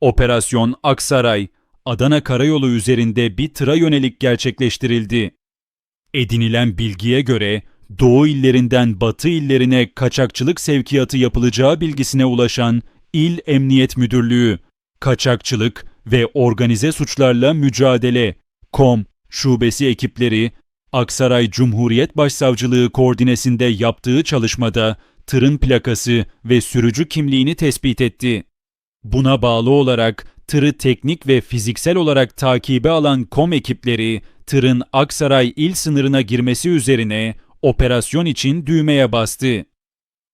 Operasyon Aksaray, Adana Karayolu üzerinde bir tıra yönelik gerçekleştirildi. Edinilen bilgiye göre Doğu illerinden Batı illerine kaçakçılık sevkiyatı yapılacağı bilgisine ulaşan İl Emniyet Müdürlüğü, Kaçakçılık ve Organize Suçlarla Mücadele KOM şubesi ekipleri Aksaray Cumhuriyet Başsavcılığı koordinesinde yaptığı çalışmada tırın plakası ve sürücü kimliğini tespit etti. Buna bağlı olarak tırı teknik ve fiziksel olarak takibe alan KOM ekipleri tırın Aksaray il sınırına girmesi üzerine operasyon için düğmeye bastı.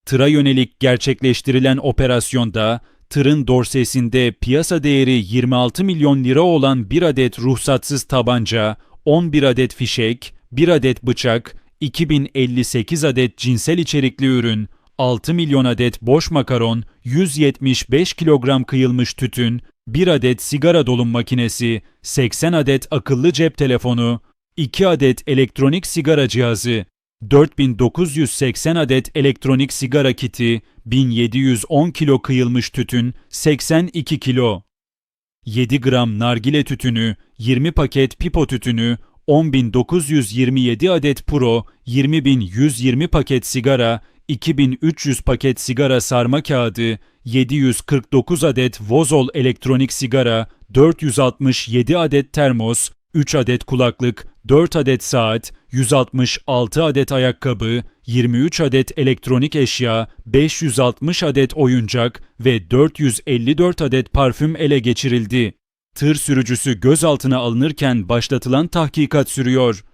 Tıra yönelik gerçekleştirilen operasyonda tırın dorsesinde piyasa değeri 26 milyon lira olan bir adet ruhsatsız tabanca, 11 adet fişek, 1 adet bıçak, 2058 adet cinsel içerikli ürün, 6 milyon adet boş makaron, 175 kilogram kıyılmış tütün, 1 adet sigara dolum makinesi, 80 adet akıllı cep telefonu, 2 adet elektronik sigara cihazı, 4980 adet elektronik sigara kiti, 1710 kilo kıyılmış tütün, 82 kilo. 7 gram nargile tütünü, 20 paket pipo tütünü, 10.927 adet puro, 20.120 paket sigara, 2300 paket sigara sarma kağıdı, 749 adet Vozol elektronik sigara, 467 adet termos, 3 adet kulaklık, 4 adet saat, 166 adet ayakkabı, 23 adet elektronik eşya, 560 adet oyuncak ve 454 adet parfüm ele geçirildi. Tır sürücüsü gözaltına alınırken başlatılan tahkikat sürüyor.